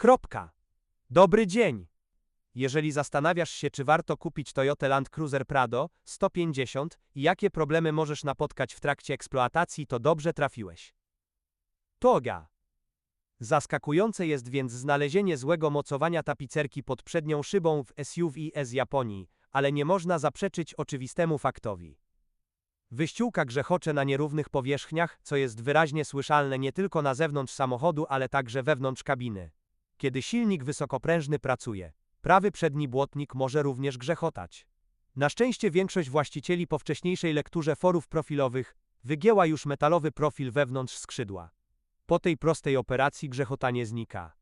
Kropka. Dobry dzień. Jeżeli zastanawiasz się, czy warto kupić Toyota Land Cruiser Prado 150 i jakie problemy możesz napotkać w trakcie eksploatacji, to dobrze trafiłeś. Toga. Zaskakujące jest więc znalezienie złego mocowania tapicerki pod przednią szybą w SUV z Japonii, ale nie można zaprzeczyć oczywistemu faktowi. Wyściółka grzechocze na nierównych powierzchniach, co jest wyraźnie słyszalne nie tylko na zewnątrz samochodu, ale także wewnątrz kabiny. Kiedy silnik wysokoprężny pracuje, prawy przedni błotnik może również grzechotać. Na szczęście większość właścicieli po wcześniejszej lekturze forów profilowych wygięła już metalowy profil wewnątrz skrzydła. Po tej prostej operacji grzechotanie znika.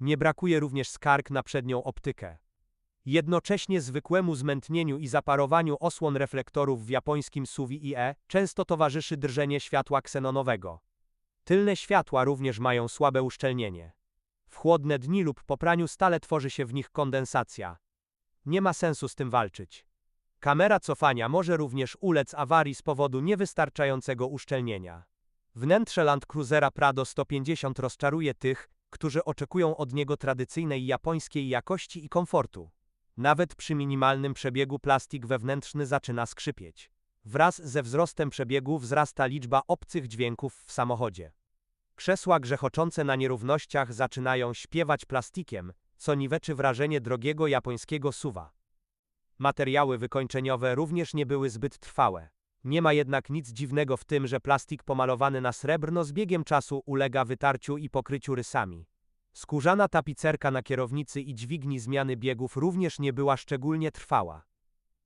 Nie brakuje również skarg na przednią optykę. Jednocześnie zwykłemu zmętnieniu i zaparowaniu osłon reflektorów w japońskim SUV IE często towarzyszy drżenie światła ksenonowego. Tylne światła również mają słabe uszczelnienie. W chłodne dni lub po praniu stale tworzy się w nich kondensacja. Nie ma sensu z tym walczyć. Kamera cofania może również ulec awarii z powodu niewystarczającego uszczelnienia. Wnętrze Land Cruisera Prado 150 rozczaruje tych, którzy oczekują od niego tradycyjnej japońskiej jakości i komfortu. Nawet przy minimalnym przebiegu plastik wewnętrzny zaczyna skrzypieć. Wraz ze wzrostem przebiegu wzrasta liczba obcych dźwięków w samochodzie. Krzesła grzechoczące na nierównościach zaczynają śpiewać plastikiem, co niweczy wrażenie drogiego japońskiego suwa. Materiały wykończeniowe również nie były zbyt trwałe. Nie ma jednak nic dziwnego w tym, że plastik pomalowany na srebrno z biegiem czasu ulega wytarciu i pokryciu rysami. Skórzana tapicerka na kierownicy i dźwigni zmiany biegów również nie była szczególnie trwała.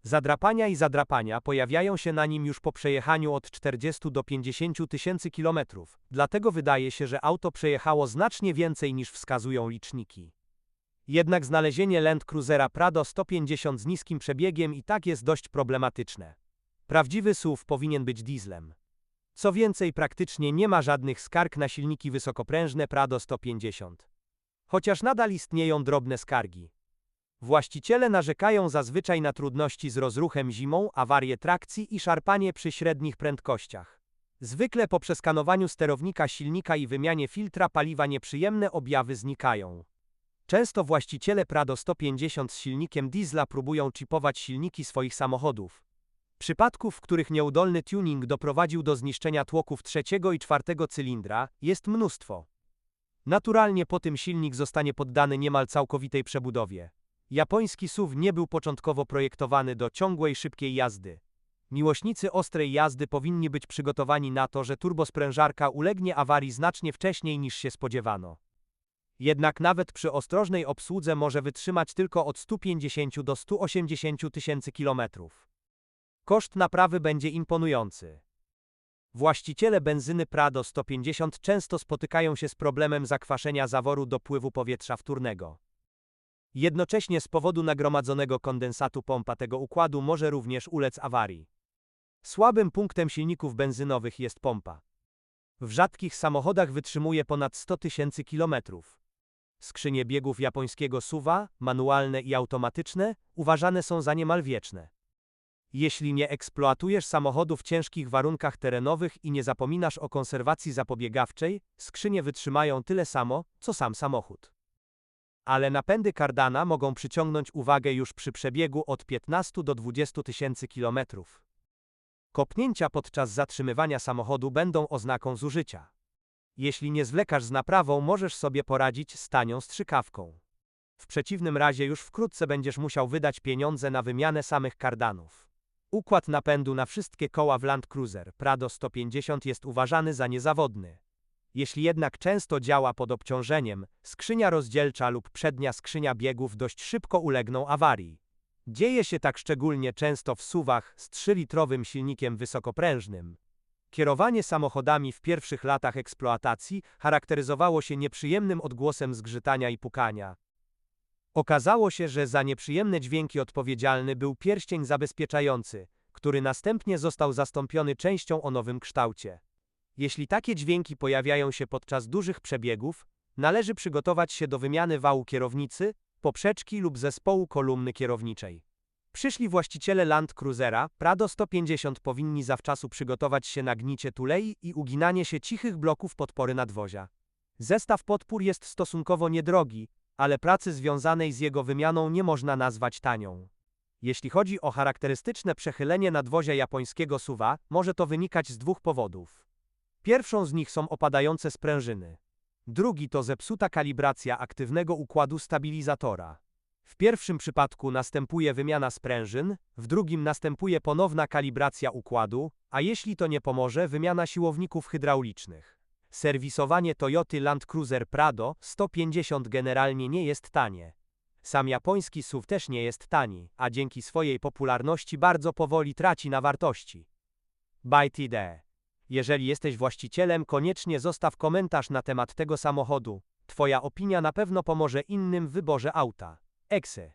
Zadrapania i zadrapania pojawiają się na nim już po przejechaniu od 40 do 50 tysięcy kilometrów, dlatego wydaje się, że auto przejechało znacznie więcej niż wskazują liczniki. Jednak znalezienie Land Cruisera Prado 150 z niskim przebiegiem i tak jest dość problematyczne. Prawdziwy SUV powinien być dieslem. Co więcej, praktycznie nie ma żadnych skarg na silniki wysokoprężne Prado 150. Chociaż nadal istnieją drobne skargi. Właściciele narzekają zazwyczaj na trudności z rozruchem zimą, awarie trakcji i szarpanie przy średnich prędkościach. Zwykle po przeskanowaniu sterownika silnika i wymianie filtra paliwa nieprzyjemne objawy znikają. Często właściciele Prado 150 z silnikiem diesla próbują chipować silniki swoich samochodów. Przypadków, w których nieudolny tuning doprowadził do zniszczenia tłoków trzeciego i czwartego cylindra, jest mnóstwo. Naturalnie po tym silnik zostanie poddany niemal całkowitej przebudowie. Japoński SUV nie był początkowo projektowany do ciągłej, szybkiej jazdy. Miłośnicy ostrej jazdy powinni być przygotowani na to, że turbosprężarka ulegnie awarii znacznie wcześniej niż się spodziewano. Jednak nawet przy ostrożnej obsłudze może wytrzymać tylko od 150 do 180 tysięcy kilometrów. Koszt naprawy będzie imponujący. Właściciele benzyny Prado 150 często spotykają się z problemem zakwaszenia zaworu dopływu powietrza wtórnego. Jednocześnie z powodu nagromadzonego kondensatu pompa tego układu może również ulec awarii. Słabym punktem silników benzynowych jest pompa. W rzadkich samochodach wytrzymuje ponad 100 tysięcy kilometrów. Skrzynie biegów japońskiego suwa, manualne i automatyczne, uważane są za niemal wieczne. Jeśli nie eksploatujesz samochodu w ciężkich warunkach terenowych i nie zapominasz o konserwacji zapobiegawczej, skrzynie wytrzymają tyle samo, co sam samochód. Ale napędy kardana mogą przyciągnąć uwagę już przy przebiegu od 15 do 20 tysięcy kilometrów. Kopnięcia podczas zatrzymywania samochodu będą oznaką zużycia. Jeśli nie zwlekasz z naprawą, możesz sobie poradzić z tanią strzykawką. W przeciwnym razie już wkrótce będziesz musiał wydać pieniądze na wymianę samych kardanów. Układ napędu na wszystkie koła w Land Cruiser Prado 150 jest uważany za niezawodny. Jeśli jednak często działa pod obciążeniem, skrzynia rozdzielcza lub przednia skrzynia biegów dość szybko ulegną awarii. Dzieje się tak szczególnie często w suwach z 3-litrowym silnikiem wysokoprężnym. Kierowanie samochodami w pierwszych latach eksploatacji charakteryzowało się nieprzyjemnym odgłosem zgrzytania i pukania. Okazało się, że za nieprzyjemne dźwięki odpowiedzialny był pierścień zabezpieczający, który następnie został zastąpiony częścią o nowym kształcie. Jeśli takie dźwięki pojawiają się podczas dużych przebiegów, należy przygotować się do wymiany wału kierownicy, poprzeczki lub zespołu kolumny kierowniczej. Przyszli właściciele Land Cruisera Prado 150 powinni zawczasu przygotować się na gnicie tulei i uginanie się cichych bloków podpory nadwozia. Zestaw podpór jest stosunkowo niedrogi, ale pracy związanej z jego wymianą nie można nazwać tanią. Jeśli chodzi o charakterystyczne przechylenie nadwozia japońskiego suwa, może to wynikać z dwóch powodów. Pierwszą z nich są opadające sprężyny. Drugi to zepsuta kalibracja aktywnego układu stabilizatora. W pierwszym przypadku następuje wymiana sprężyn, w drugim następuje ponowna kalibracja układu, a jeśli to nie pomoże, wymiana siłowników hydraulicznych. Serwisowanie Toyoty Land Cruiser Prado 150 generalnie nie jest tanie. Sam japoński SUV też nie jest tani, a dzięki swojej popularności bardzo powoli traci na wartości. Byte. Jeżeli jesteś właścicielem, koniecznie zostaw komentarz na temat tego samochodu. Twoja opinia na pewno pomoże innym w wyborze auta. Eksy.